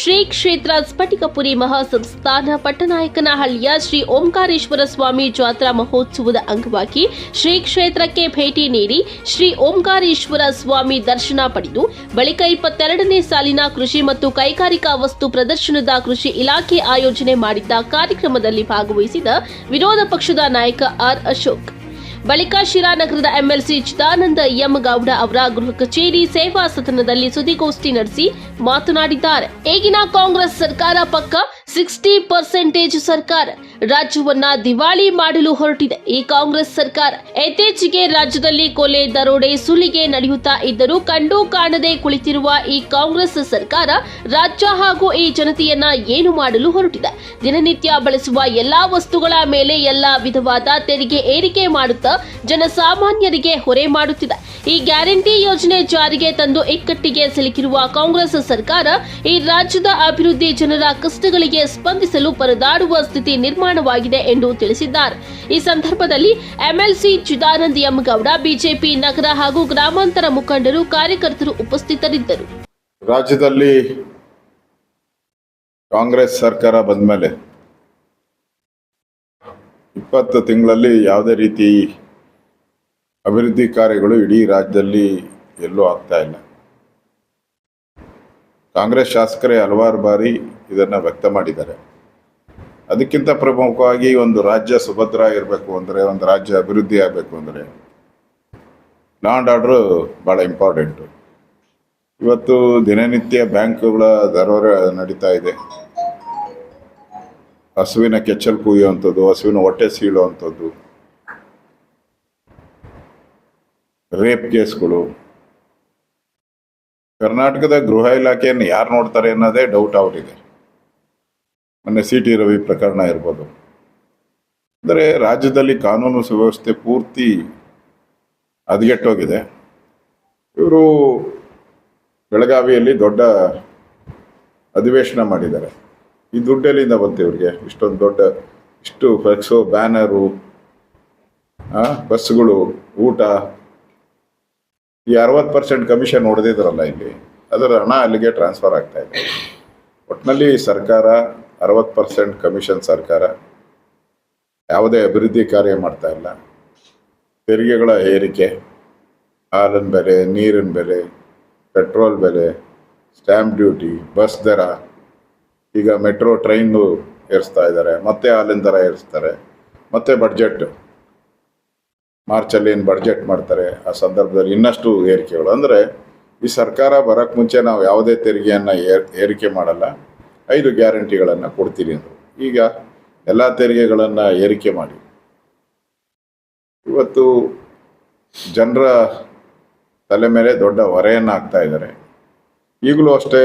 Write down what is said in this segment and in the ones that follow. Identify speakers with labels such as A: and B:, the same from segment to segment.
A: ಶ್ರೀ ಕ್ಷೇತ್ರ ಸ್ಫಟಿಕಪುರಿ ಮಹಾಸಂಸ್ಥಾನ ಪಟ್ಟನಾಯಕನಹಳ್ಳಿಯ ಶ್ರೀ ಓಂಕಾರೇಶ್ವರ ಸ್ವಾಮಿ ಜಾತ್ರಾ ಮಹೋತ್ಸವದ ಅಂಗವಾಗಿ ಶ್ರೀ ಕ್ಷೇತ್ರಕ್ಕೆ ಭೇಟಿ ನೀಡಿ ಶ್ರೀ ಓಂಕಾರೇಶ್ವರ ಸ್ವಾಮಿ ದರ್ಶನ ಪಡೆದು ಬಳಿಕ ಇಪ್ಪತ್ತೆರಡನೇ ಸಾಲಿನ ಕೃಷಿ ಮತ್ತು ಕೈಗಾರಿಕಾ ವಸ್ತು ಪ್ರದರ್ಶನದ ಕೃಷಿ ಇಲಾಖೆ ಆಯೋಜನೆ ಮಾಡಿದ್ದ ಕಾರ್ಯಕ್ರಮದಲ್ಲಿ ಭಾಗವಹಿಸಿದ ವಿರೋಧ ಪಕ್ಷದ ನಾಯಕ ಆರ್ ಅಶೋಕ್. ಬಳಿಕ ಶಿರಾನಗರದ ಎಂಎಲ್ಸಿ ಚಿದಾನಂದ ಯಮ್ಮಗೌಡ ಅವರ ಗೃಹ ಕಚೇರಿ ಸೇವಾ ಸದನದಲ್ಲಿ ಸುದ್ದಿಗೋಷ್ಠಿ ನಡೆಸಿ ಮಾತನಾಡಿದ್ದಾರೆ. ಈಗಿನ ಕಾಂಗ್ರೆಸ್ ಸರ್ಕಾರ ಪಕ್ಕ ಸಿಕ್ಸ್ಟಿ ಪರ್ಸೆಂಟೇಜ್ ಸರ್ಕಾರ. ರಾಜ್ಯವನ್ನ ದಿವಾಳಿ ಮಾಡಲು ಹೊರಟಿದೆ. ಈ ಕಾಂಗ್ರೆಸ್ ಸರ್ಕಾರ ಇತ್ತೀಚೆಗೆ ರಾಜ್ಯದಲ್ಲಿ ಕೊಲೆ, ದರೋಡೆ, ಸುಲಿಗೆ ನಡೆಯುತ್ತಾ ಇದ್ದರೂ ಕಂಡು ಕಾಣದೆ ಕುಳಿತಿರುವ ಈ ಕಾಂಗ್ರೆಸ್ ಸರ್ಕಾರ ರಾಜ್ಯ ಹಾಗೂ ಈ ಜನತೆಯನ್ನ ಏನು ಮಾಡಲು ಹೊರಟಿದೆ. ದಿನನಿತ್ಯ ಬಳಸುವ ಎಲ್ಲಾ ವಸ್ತುಗಳ ಮೇಲೆ ಎಲ್ಲಾ ವಿಧವಾದ ತೆರಿಗೆ ಏರಿಕೆ ಮಾಡುತ್ತಾ ಜನಸಾಮಾನ್ಯರಿಗೆ ಹೊರೆ ಮಾಡುತ್ತಿದೆ. ಈ ಗ್ಯಾರಂಟಿ ಯೋಜನೆ ಜಾರಿಗೆ ತಂದು ಇಕ್ಕಟ್ಟಿಗೆ ಸಿಲುಕಿರುವ ಕಾಂಗ್ರೆಸ್ ಸರ್ಕಾರ ಈ ರಾಜ್ಯದ ಅಭಿವೃದ್ಧಿ ಜನರ ಕಷ್ಟಗಳಿಗೆ ಸ್ಪಂದಿಸಲು ಪರದಾಡುವ ಸ್ಥಿತಿ ನಿರ್ಮಾಣವಾಗಿದೆ ಎಂದು ತಿಳಿಸಿದ್ದಾರೆ. ಈ ಸಂದರ್ಭದಲ್ಲಿ MLC Chidanand M Gowda, BJP ನಗರ ಹಾಗೂ ಗ್ರಾಮಾಂತರ ಮುಖಂಡರು, ಕಾರ್ಯಕರ್ತರು ಉಪಸ್ಥಿತರಿದ್ದರು.
B: ರಾಜ್ಯದಲ್ಲಿ ಕಾಂಗ್ರೆಸ್ ಸರ್ಕಾರ ಬಂದ ಮೇಲೆ ಇಪ್ಪತ್ತು ತಿಂಗಳಲ್ಲಿ ಯಾವುದೇ ರೀತಿ ಅಭಿವೃದ್ಧಿ ಕಾರ್ಯಗಳು ಇಡೀ ರಾಜ್ಯದಲ್ಲಿ ಎಲ್ಲೂ ಆಗ್ತಾ ಇಲ್ಲ. ಕಾಂಗ್ರೆಸ್ ಶಾಸಕರೇ ಹಲವಾರು ಬಾರಿ ಇದನ್ನು ವ್ಯಕ್ತ ಮಾಡಿದ್ದಾರೆ. ಅದಕ್ಕಿಂತ ಪ್ರಮುಖವಾಗಿ ಒಂದು ರಾಜ್ಯ ಸುಭದ್ರ ಇರಬೇಕು ಅಂದರೆ, ಒಂದು ರಾಜ್ಯ ಅಭಿವೃದ್ಧಿ ಆಗಬೇಕು ಅಂದರೆ ಲ್ಯಾಂಡ್ ಆರ್ಡ್ರು ಭಾಳ ಇಂಪಾರ್ಟೆಂಟು. ಇವತ್ತು ದಿನನಿತ್ಯ ಬ್ಯಾಂಕ್ಗಳ ದರೋರ ನಡೀತಾ ಇದೆ. ಹಸುವಿನ ಕೆಚ್ಚಲು ಕುಯ್ಯುವಂಥದ್ದು, ಹಸುವಿನ ಹೊಟ್ಟೆ ಸೀಳುವಂಥದ್ದು, ರೇಪ್ ಕೇಸ್ಗಳು. ಕರ್ನಾಟಕದ ಗೃಹ ಇಲಾಖೆಯನ್ನು ಯಾರು ನೋಡ್ತಾರೆ ಅನ್ನೋದೇ ಡೌಟ್ ಔಟ್ ಮೊನ್ನೆ ಸಿ ಟಿ ರವಿ ಪ್ರಕರಣ ಇರ್ಬೋದು. ಅಂದರೆ ರಾಜ್ಯದಲ್ಲಿ ಕಾನೂನು ಸುವ್ಯವಸ್ಥೆ ಪೂರ್ತಿ ಹದಗೆಟ್ಟೋಗಿದೆ. ಇವರು ಬೆಳಗಾವಿಯಲ್ಲಿ ದೊಡ್ಡ ಅಧಿವೇಶನ ಮಾಡಿದ್ದಾರೆ. ಈ ದುಡ್ಡೆಲ್ಲಿಂದ ಬಂತು ಇವ್ರಿಗೆ? ಇಷ್ಟೊಂದು ದೊಡ್ಡ, ಇಷ್ಟು ಫ್ಲೆಕ್ಸು ಬ್ಯಾನರು ಬಸ್ಗಳು ಊಟ. ಈ ಅರವತ್ತು ಪರ್ಸೆಂಟ್ ಕಮಿಷನ್ ಹೊಡೆದಿದ್ರಲ್ಲ ಇಲ್ಲಿ. ಅದರ ಹಣ ಅಲ್ಲಿಗೆ ಟ್ರಾನ್ಸ್ಫರ್ ಆಗ್ತಾ ಇದೆ. ಒಟ್ಟಿನಲ್ಲಿ ಸರ್ಕಾರ ಅರವತ್ತು ಪರ್ಸೆಂಟ್ ಕಮಿಷನ್ ಸರ್ಕಾರ ಯಾವುದೇ ಅಭಿವೃದ್ಧಿ ಕಾರ್ಯ ಮಾಡ್ತಾ ಇಲ್ಲ. ತೆರಿಗೆಗಳ ಏರಿಕೆ, ಹಾಲಿನ ಬೆಲೆ, ನೀರಿನ ಬೆಲೆ, ಪೆಟ್ರೋಲ್ ಬೆಲೆ ಸ್ಟ್ಯಾಂಪ್ ಡ್ಯೂಟಿ ಬಸ್ ದರ, ಈಗ ಮೆಟ್ರೋ ಟ್ರೈನು ಏರಿಸ್ತಾ ಇದ್ದಾರೆ. ಮತ್ತೆ ಹಾಲಿನ ದರ ಏರಿಸ್ತಾರೆ. ಮತ್ತೆ ಬಡ್ಜೆಟ್ ಮಾರ್ಚಲ್ಲಿ ಏನು ಬಡ್ಜೆಟ್ ಮಾಡ್ತಾರೆ ಆ ಸಂದರ್ಭದಲ್ಲಿ ಇನ್ನಷ್ಟು ಏರಿಕೆಗಳು. ಅಂದರೆ ಈ ಸರ್ಕಾರ ಬರೋಕ್ಕೆ ಮುಂಚೆ ನಾವು ಯಾವುದೇ ತೆರಿಗೆಯನ್ನು ಏರ್, ಏರಿಕೆ ಮಾಡಲ್ಲ. ಐದು ಗ್ಯಾರಂಟಿಗಳನ್ನು ಕೊಡ್ತೀನಿ ಅಂದರು. ಈಗ ಎಲ್ಲ ತೆರಿಗೆಗಳನ್ನು ಏರಿಕೆ ಮಾಡಿ. ಇವತ್ತು ಜನರ ತಲೆ ಮೇಲೆ ದೊಡ್ಡ ಹೊರೆಯನ್ನು ಹಾಕ್ತಾ ಇದ್ದಾರೆ ಈಗಲೂ ಅಷ್ಟೇ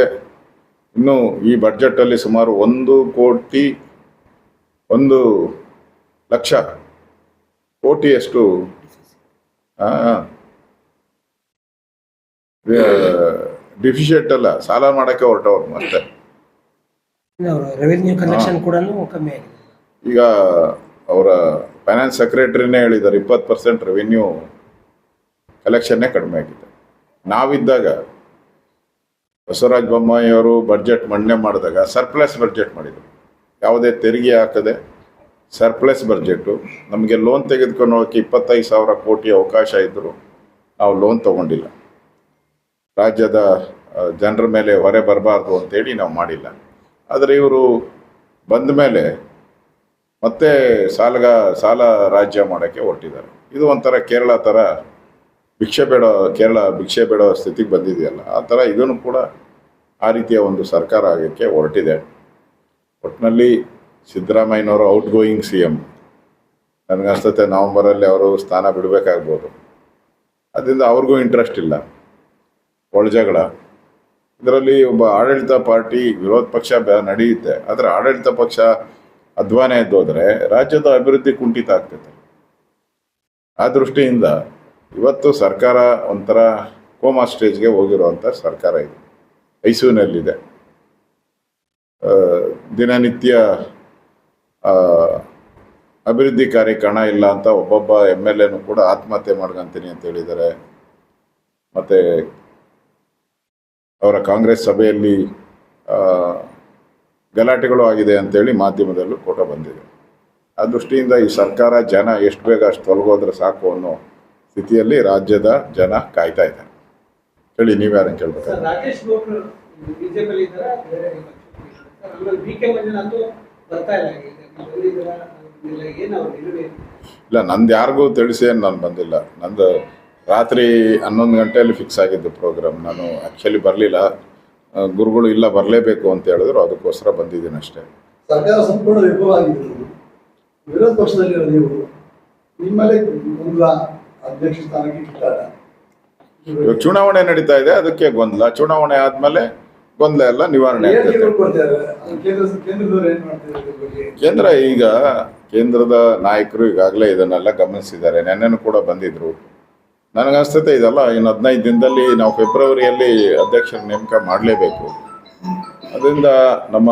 B: ಇನ್ನು ಈ ಬಡ್ಜೆಟಲ್ಲಿ ಸುಮಾರು ಒಂದು ಕೋಟಿ, ಒಂದು ಲಕ್ಷ ಕೋಟಿಯಷ್ಟು ಡಿಫಿಷಿಯೆಂಟ್ ಅಲ್ಲ, ಸಾಲ ಮಾಡೋಕ್ಕೆ ಹೊರಟವ್ರು ಮತ್ತೆ.
C: ರೆವೆನ್ಯೂ ಕಲೆಕ್ಷನ್ ಕೂಡ ಕಮ್ಮಿ ಆಗಿದೆ.
B: ಈಗ ಅವರ ಫೈನಾನ್ಸ್ ಸೆಕ್ರೆಟರಿನೇ ಹೇಳಿದ್ದಾರೆ ಇಪ್ಪತ್ತು ಪರ್ಸೆಂಟ್ ರೆವಿನ್ಯೂ ಕಲೆಕ್ಷನ್ನೇ ಕಡಿಮೆ ಆಗಿದೆ. ನಾವಿದ್ದಾಗ ಬಸವರಾಜ ಬೊಮ್ಮಾಯಿಯವರು ಬಡ್ಜೆಟ್ ಮಂಡನೆ ಮಾಡಿದಾಗ ಸರ್ಪ್ಲಸ್ ಬಡ್ಜೆಟ್ ಮಾಡಿದರು. ಯಾವುದೇ ತೆರಿಗೆ ಹಾಕದೆ ಸರ್ಪ್ಲಸ್ ಬಡ್ಜೆಟ್ಟು ನಮಗೆ ಲೋನ್ ತೆಗೆದುಕೊಂಡು ಹೋಗೋಕ್ಕೆ ಇಪ್ಪತ್ತೈದು ಸಾವಿರ ಕೋಟಿ ಅವಕಾಶ ಇದ್ದರೂ ನಾವು ಲೋನ್ ತೊಗೊಂಡಿಲ್ಲ. ರಾಜ್ಯದ ಜನರ ಮೇಲೆ ಹೊರೆ ಬರಬಾರ್ದು ಅಂತೇಳಿ ನಾವು ಮಾಡಿಲ್ಲ. ಆದರೆ ಇವರು ಬಂದ ಮೇಲೆ ಮತ್ತೆ ಸಾಲಗ, ಸಾಲ ರಾಜ್ಯ ಮಾಡೋಕ್ಕೆ ಹೊರಟಿದ್ದಾರೆ. ಇದು ಒಂಥರ ಕೇರಳ ಥರ ಭಿಕ್ಷೆ ಬೇಡೋ, ಕೇರಳ ಭಿಕ್ಷೆ ಬೇಡೋ ಸ್ಥಿತಿಗೆ ಬಂದಿದೆಯಲ್ಲ, ಆ ಥರ ಇದನ್ನು ಕೂಡ ಆ ರೀತಿಯ ಒಂದು ಸರ್ಕಾರ ಆಗೋಕ್ಕೆ ಹೊರಟಿದೆ. ಒಟ್ಟಿನಲ್ಲಿ ಸಿದ್ದರಾಮಯ್ಯನವರು ಔಟ್ ಗೋಯಿಂಗ್ ಸಿ ಎಂ ನನಗನ್ಸುತ್ತೆ ನವಂಬರಲ್ಲಿ ಅವರು ಸ್ಥಾನ ಬಿಡಬೇಕಾಗ್ಬೋದು. ಅದರಿಂದ ಅವ್ರಿಗೂ ಇಂಟ್ರೆಸ್ಟ್ ಇಲ್ಲ. ಒಳಜಗಳ ಇದರಲ್ಲಿ ಒಬ್ಬ ಆಡಳಿತ ಪಾರ್ಟಿ ವಿರೋಧ ಪಕ್ಷ ನಡೆಯುತ್ತೆ. ಆದರೆ ಆಡಳಿತ ಪಕ್ಷ ಅಧ್ವಾನ ಎದ್ದೋದ್ರೆ ರಾಜ್ಯದ ಅಭಿವೃದ್ಧಿ ಕುಂಠಿತ ಆಗ್ತೈತೆ ಆ ದೃಷ್ಟಿಯಿಂದ ಇವತ್ತು ಸರ್ಕಾರ ಒಂಥರ ಕೋಮಾ ಸ್ಟೇಜ್ಗೆ ಹೋಗಿರುವಂಥ ಸರ್ಕಾರ ಇದೆ. ಐಸಿಯುನಲ್ಲಿದೆ ಆ, ದಿನನಿತ್ಯ ಅಭಿವೃದ್ಧಿ ಕಾರ್ಯಕ್ಕೆ ಹಣ ಇಲ್ಲ ಅಂತ ಒಬ್ಬೊಬ್ಬ ಎಂ ಎಲ್ ಎನು ಕೂಡ ಆತ್ಮಹತ್ಯೆ ಮಾಡ್ಕೊಂತೀನಿ ಅಂತ ಹೇಳಿದ್ದಾರೆ. ಮತ್ತು ಅವರ ಕಾಂಗ್ರೆಸ್ ಸಭೆಯಲ್ಲಿ ಗಲಾಟೆಗಳು ಆಗಿದೆ ಅಂತೇಳಿ ಮಾಧ್ಯಮದಲ್ಲೂ ಫೋಟೋ ಬಂದಿದೆ. ಆ ದೃಷ್ಟಿಯಿಂದ ಈ ಸರ್ಕಾರ ಜನ ಎಷ್ಟು ಬೇಗ ಅಷ್ಟು ತೊಲಗೋದ್ರೆ ಸಾಕು ಅನ್ನೋ ಸ್ಥಿತಿಯಲ್ಲಿ ರಾಜ್ಯದ ಜನ ಕಾಯ್ತಾ ಇದ್ದಾರೆ. ಹೇಳಿ ಕೇಳ್ಬೇಕು?
D: ನೀವು ಅವ್ರ
B: ಇಲ್ಲ ನಂದು ಯಾರಿಗೂ ತಿಳಿಸಿ ಏನು ನಾನು ಬಂದಿಲ್ಲ. ನಂದು ರಾತ್ರಿ ಹನ್ನೊಂದು ಗಂಟೆಯಲ್ಲಿ ಫಿಕ್ಸ್ ಆಗಿದ್ದು ಪ್ರೋಗ್ರಾಮ್ ನಾನು ಆ್ಯಕ್ಚುಲಿ ಬರಲಿಲ್ಲ. ಗುರುಗಳು ಇಲ್ಲ ಬರಲೇಬೇಕು ಅಂತ ಹೇಳಿದ್ರು. ಅದಕ್ಕೋಸ್ಕರ ಬಂದಿದ್ದೀನಿ ಅಷ್ಟೇ.
E: ಸರ್ಕಾರ ಸಂಪೂರ್ಣ ವಿರೋಧ ಪಕ್ಷದಲ್ಲಿರೋ ನೀವು ನಿಮ್ಮಲ್ಲೇ ಗೊಂದಲ ಅಧ್ಯಕ್ಷ ಸ್ಥಾನಕ್ಕೆ ಕಿತ್ತಾಟ
B: ಇವಾಗ ಚುನಾವಣೆ ನಡೀತಾ ಇದೆ. ಅದಕ್ಕೆ ಗೊಂದಲ. ಚುನಾವಣೆ ಆದ್ಮೇಲೆ ಗೊಂದಲ ಎಲ್ಲ ನಿವಾರಣೆ ಆಗ್ತದೆ.
E: ಕೇಂದ್ರ
B: ಈಗ ಕೇಂದ್ರದ ನಾಯಕರು ಈಗಾಗಲೇ ಇದನ್ನೆಲ್ಲ ಗಮನಿಸಿದ್ದಾರೆ. ನೆನ್ನೆನೂ ಕೂಡ ಬಂದಿದ್ರು. ನನಗನ್ಸ್ತತೆ ಇದೆಲ್ಲ ಇನ್ನು ಹದಿನೈದು ದಿನದಲ್ಲಿ ನಾವು ಫೆಬ್ರವರಿಯಲ್ಲಿ ಅಧ್ಯಕ್ಷರ ನೇಮಕ ಮಾಡಲೇಬೇಕು. ಅದರಿಂದ ನಮ್ಮ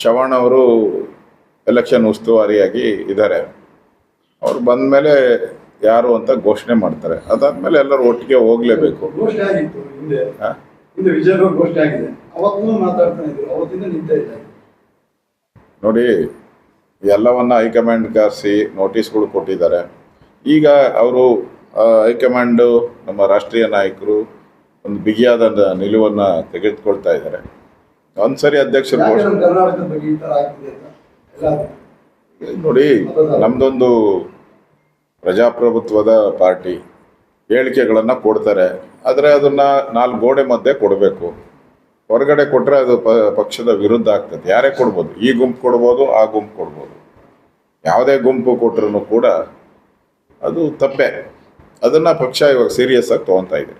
B: ಚವಾಣ್ ಅವರು ಎಲೆಕ್ಷನ್ ಉಸ್ತುವಾರಿಯಾಗಿ ಇದ್ದಾರೆ. ಅವ್ರು ಬಂದ ಮೇಲೆ ಯಾರು ಅಂತ ಘೋಷಣೆ ಮಾಡ್ತಾರೆ. ಅದಾದ್ಮೇಲೆ ಎಲ್ಲರೂ ಒಟ್ಟಿಗೆ ಹೋಗ್ಲೇಬೇಕು. ನೋಡಿ ಎಲ್ಲವನ್ನ ಹೈಕಮಾಂಡ್ ಕರೆಸಿ ನೋಟಿಸ್ಗಳು ಕೊಟ್ಟಿದ್ದಾರೆ. ಈಗ ಅವರು ಹೈಕಮಾಂಡು ನಮ್ಮ ರಾಷ್ಟ್ರೀಯ ನಾಯಕರು ಒಂದು ಬಿಗಿಯಾದ ನಿಲುವನ್ನು ತೆಗೆದುಕೊಳ್ತಾ ಇದ್ದಾರೆ. ಒಂದ್ಸರಿ ಅಧ್ಯಕ್ಷರು ನೋಡಿ ನಮ್ದೊಂದು ಪ್ರಜಾಪ್ರಭುತ್ವದ ಪಾರ್ಟಿ. ಹೇಳಿಕೆಗಳನ್ನು ಕೊಡ್ತಾರೆ. ಆದರೆ ಅದನ್ನ ನಾಲ್ಕು ಗೋಡೆ ಮಧ್ಯೆ ಕೊಡಬೇಕು. ಹೊರಗಡೆ ಕೊಟ್ಟರೆ ಅದು ಪಕ್ಷದ ವಿರುದ್ಧ ಆಗ್ತದೆ. ಯಾರೇ ಕೊಡ್ಬೋದು. ಈ ಗುಂಪು ಕೊಡ್ಬೋದು ಆ ಗುಂಪು ಕೊಡ್ಬೋದು. ಯಾವುದೇ ಗುಂಪು ಕೊಟ್ಟರು ಕೂಡ ಅದು ತಪ್ಪೆ. ಅದನ್ನು ಪಕ್ಷ ಇವಾಗ ಸೀರಿಯಸ್ ಆಗಿ ತಗೊಂತ ಇದೆ.